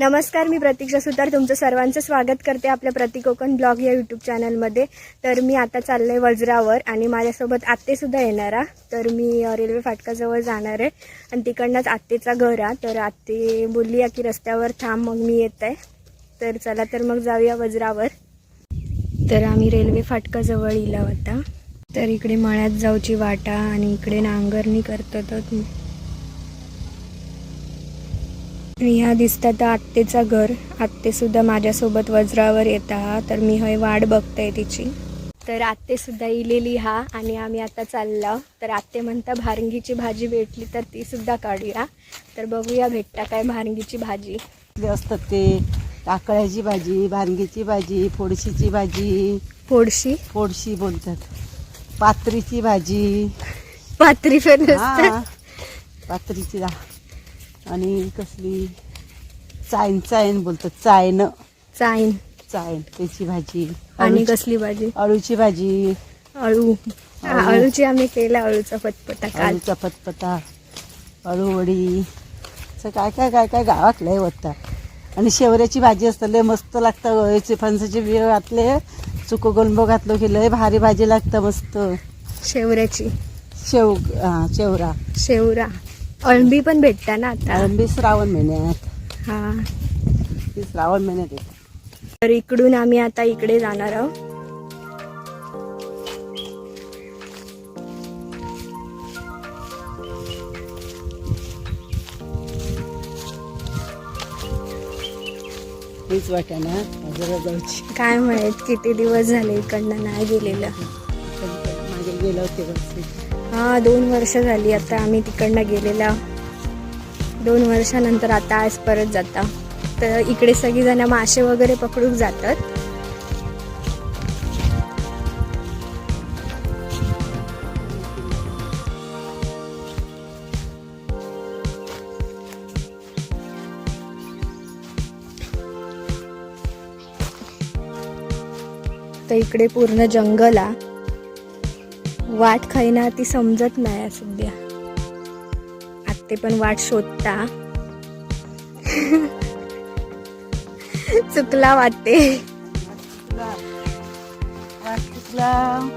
नमस्कार मी प्रतीक्षा सुतार. तुमचं सर्वांचं स्वागत करते आपल्या प्रतिकोकण ब्लॉग या यूट्यूब चॅनलमध्ये तर मी आता चालले वज्रावर आणि माझ्यासोबत आत्तेसुद्धा येणार आहे तर मी रेल्वे फाटकाजवळ जाणार आहे आणि तिकडनंच आत्तेचा घर आहे तर आत्ते बोलली की रस्त्यावर थांब मग मी येत आहे. तर चला तर मग जाऊया वज्रावर. तर आम्ही रेल्वे फाटकाजवळ इला होता तर इकडे मळ्यात जाऊची वाटा आणि इकडे नांगरणी करतात. ह्या दिसतात आत्तेचा घर. आत्ते सुद्धा माझ्यासोबत वज्रावर येत हा तर मी हय वाट बघते तिची. तर आत्ते सुद्धा इलेली हा आणि आम्ही आता चाललो. तर आत्ते म्हणता भारंगीची भाजी भेटली तर ती सुद्धा काढूया. तर बघूया भेटता काय भारंगीची भाजी. असतात ते काकळ्याची भाजी भांगीची भाजी फोडशीची भाजी. फोडशी? फोडशी बोलतात. पात्रीची भाजी. पात्री पण पात्रीची दा आणि कसली चायन चायन बोलतात चायन. चाईन चायन त्याची भाजी. आणि कसली भाजी? अळूची भाजी. अळू. अळू. अळूची आम्ही केला अळूचा पटपटा काल. अळूचा पतपता अळूवडी असं काय काय काय काय गावात लय वाटतं आणि शेवऱ्याची भाजी असतं लय मस्त लागतं. याचे फणसाचे बिय घातले. चुको गोलंबो घातलो की लय भारी भाजी लागतं मस्त. शेवऱ्याची. शेव हा शेवरा. शेवरा. अळंबी पण भेटता ना आता. आळंबी श्रावण महिन्यात. हा. ती श्रावण महिन्यात येते. तर इकडून आम्ही आता इकडे जाणार आहोत. हीच जाऊची. काय माहीत किती दिवस झाले इकडनं नाही गेलेलं. मागे गेलं होते वर्षी हा दोन वर्ष झाली आता आम्ही तिकडनं गेलेला. दोन वर्षानंतर आता आज परत जाता. तर इकडे सगळीजणं मासे वगैरे पकडून जातात. तर इकडे पूर्ण जंगल आहे वाट खाईना ती समजत नाही आहे सध्या. आत्ते पण वाट शोधता. चुकला वाटते. चुकला.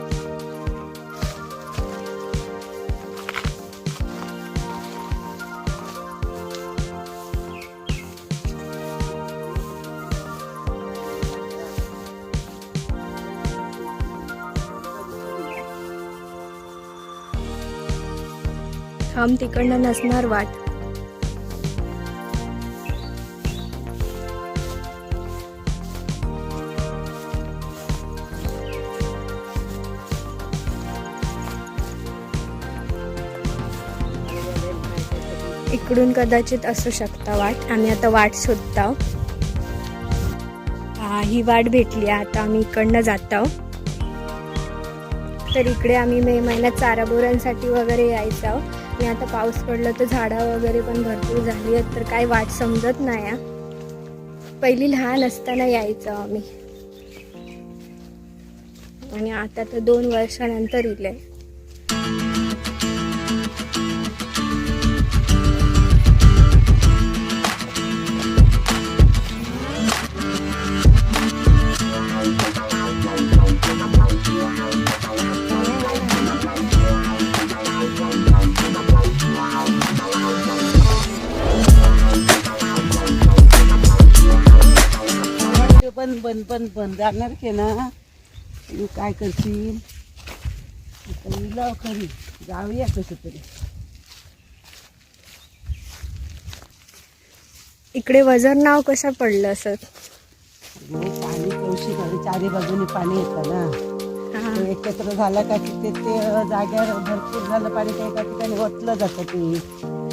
ठाम तिकडनं नसणार वाट. इकडून कदाचित असू शकता वाट. आम्ही आता वाट शोधत ही वाट भेटली. आहे. आता आम्ही इकडनं जात आहोत. तर इकडे आम्ही मे महिन्यात चारा बोरांसाठी वगैरे यायचं आहोत. आणि आता पाऊस पडला तर झाडं वगैरे पण भरपूर झाली आहेत तर काही वाट समजत नाही आहे. पहिली लहान असताना यायचं आम्ही आणि आता तर दोन वर्षानंतर इले पण बंद बंद बंद. जाणार की ना? काय करशील? आता इलाव खरी जाऊया कसं तरी. इकडे वजर नाव कशा पडलं असं मग पाणी कौशिक आणि चारी बाजूने पाणी येतं ना. ते एकत्र झालं का तिथे ते जाग्यावर भरपूर झालं पाणी ते एका ठिकाणी ओतलं जातं ते.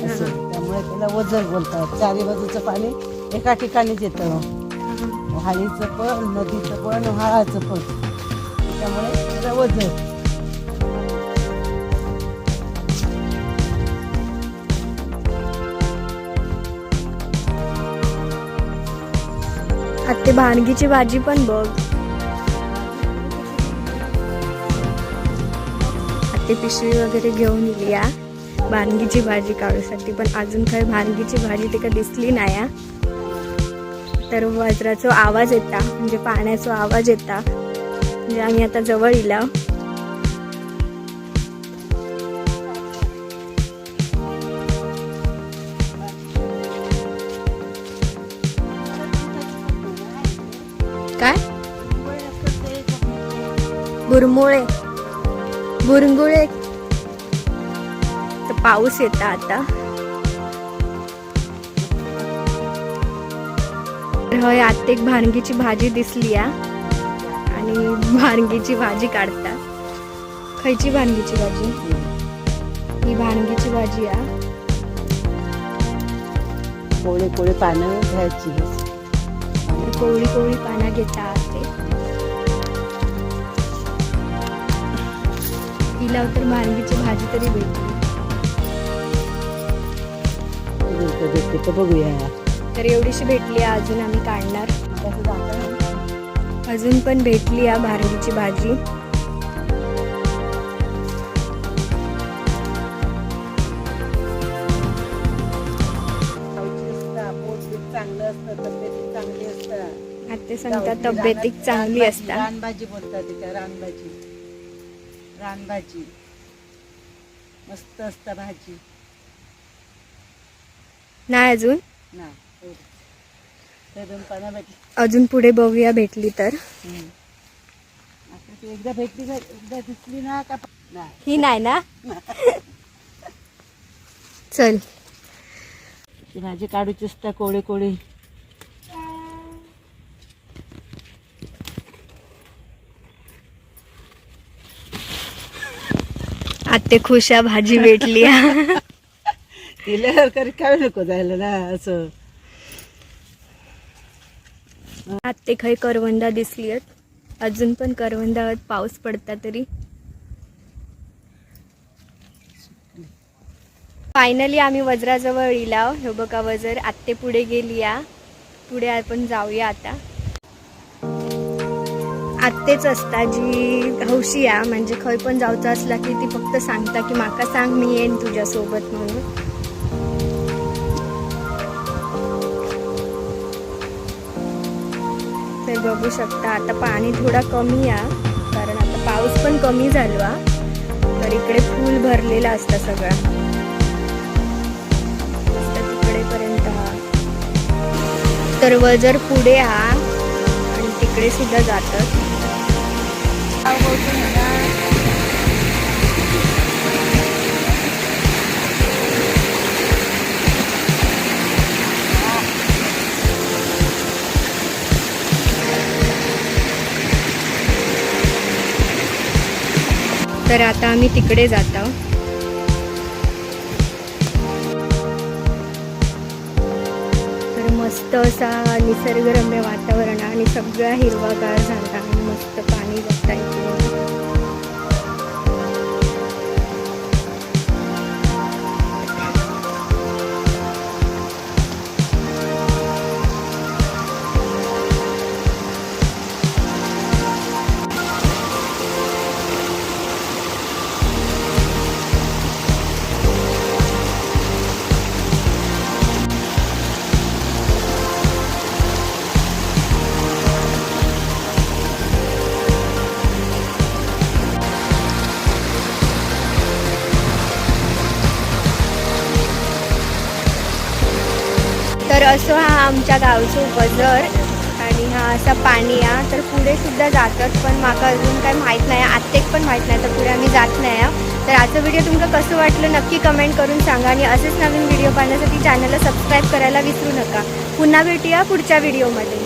असं त्यामुळे त्याला वजर बोलतात. चारी बाजूचं पाणी एका ठिकाणीच येतं. व्हाळीचं पण नदीचं पण व्हाळाचं पण. त्यामुळे त्याला ते भानगीची भाजी पण बघ. ते पिशवी वगैरे घेऊन इली या भानगीची भाजी काढूसाठी पण अजून काही भानगीची भाजी तिका दिसली नाही हा. तर वज्राचो आवाज येता म्हणजे पाण्याचो आवाज येता. म्हणजे आम्ही आता जवळ इला काय? बुरमुळे. बुरंगुळे पाऊस येता आता. हय आत्तेक भानगीची भाजी दिसली आ आणि भानगीची भाजी काढता. खयची भानगीची भाजी? ही भानगीची भाजी आ कोळे कोळे पानं घ्यायची. तर कोवळी कोवळी पाना घेता ते हिला तर भानगीची भाजी तरी भेटली. भेटते तर बघूया. तर एवढीशी भेटली आ, अजून आम्ही काढणार. अजून पण भेटली आ भारगीची भाजी. चांगलं असतं तब्येत चांगली असतं आता सांगता तब्येतीक चांगली असता. रानभाजी बोलतात तिच्या रानभाजी. रानभाजी. मस्त असतं भाजी. नाही अजून? ना ते दोन पानं भेटली अजून पुढे बघूया भेटली तर. हम्म. आता ती एकदा भेटली एकदा दिसली ना का नाही ही नाही ना? चल. ती भाजी काढूची असता कोळी कोळी. आते खुशा भाजी भेटली तिला काय नको जायला ना असं. आते खय करवंदा दिसली आहेत. अजून पण करवंदा आहेत पाऊस पडता तरी. फायनली आम्ही वज्राजवळ इलाव हे बघा वजर आत्ते पुढे गेली या. पुढे आपण जाऊया आता. आत्तेच असता जी हौशी या. म्हणजे खय पण जाऊचं असला की ती फक्त सांगता की माका सांग मी येईन तुझ्यासोबत म्हणून. तर बघू शकता. आता पाणी थोडा कमी आहे कारण आता पाऊस पण कमी झालो तर इकडे फुल भरलेला असतं सगळं. तिकडेपर्यंत हा. तर वजर पुढे हा आणि तिकडे सुद्धा जातात तर आता आम्ही तिकडे जात आहोत. तर मस्त असा निसर्गरम्य वातावरण आणि सगळा हिरवागार झाला आणि मस्त पाणी बघता इथे हा आमच्या गावचो बजर आणि हा असा पाणी हा तर पुढे सुद्धा जातात पण माका अजून काय माहीत नाही. आत्तेक पण माहीत नाही तर पुढे आम्ही जात नाही आहे. तर आजचं व्हिडिओ तुमका कसं वाटलं नक्की कमेंट करून सांगा आणि असेच नवीन व्हिडिओ पाहण्यासाठी चॅनलला सबस्क्राईब करायला विसरू नका. पुन्हा भेटूया पुढच्या व्हिडिओमध्ये